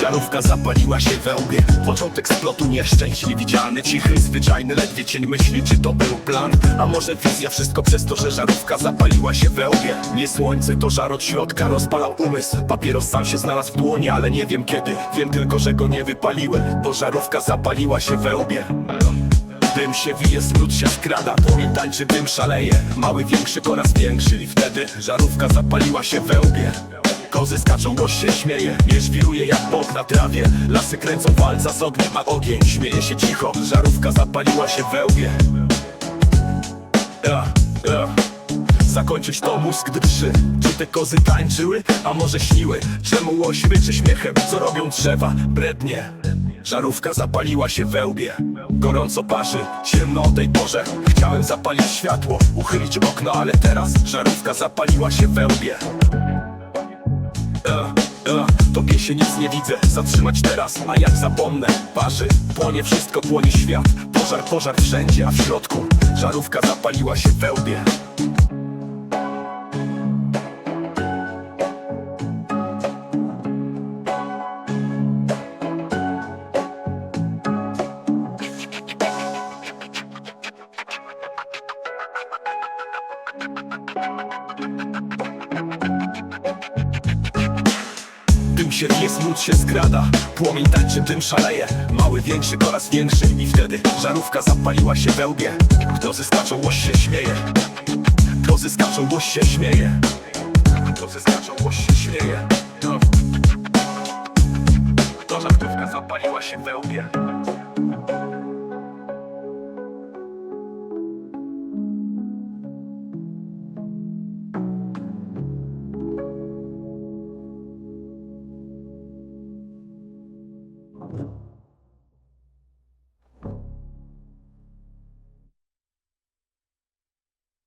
Żarówka zapaliła się we łbie? Początek splotu nieszczęśliwie widziany Cichy, zwyczajny, ledwie cień myśli Czy to był plan? A może wizja? Wszystko przez to, że żarówka zapaliła się we łbie? Nie słońce, to żar od środka rozpalał umysł. Papieros sam się znalazł w dłoni, ale nie wiem kiedy. Wiem tylko, że go nie wypaliłem Bo żarówka zapaliła się we łbie. Dym się wije, smród się skrada Płomień tańczy, dym szaleje. Mały, większy, coraz większy I wtedy żarówka zapaliła się we łbie Kozy skaczą, gość się śmieje Mierz wiruje jak pot na trawie Lasy kręcą walca z ogniem A ogień śmieje się cicho Żarówka zapaliła się we łbie ja, ja. Zakończyć to mózg drży Czy te kozy tańczyły? A może śniły? Czemu łoś ryczy śmiechem? Co robią drzewa? Brednie Żarówka zapaliła się we łbie Gorąco parzy, ciemno o tej porze Chciałem zapalić światło, uchylić okno Ale teraz żarówka zapaliła się we łbie się nic nie widzę, zatrzymać teraz A jak zapomnę, parzy, płonie wszystko, płonie świat. Pożar, pożar wszędzie, a w środku Żarówka zapaliła się we łbie Dym się rwie, smród się skrada. Płomień tańczy, dym szaleje. Mały, większy, coraz większy I wtedy żarówka zapaliła się we łbie. Kto zyskaczą, łoś się śmieje. Kto zyskaczą, łoś się śmieje. Kto zyskaczą, łoś się śmieje. To, żartówka zapaliła się we łbie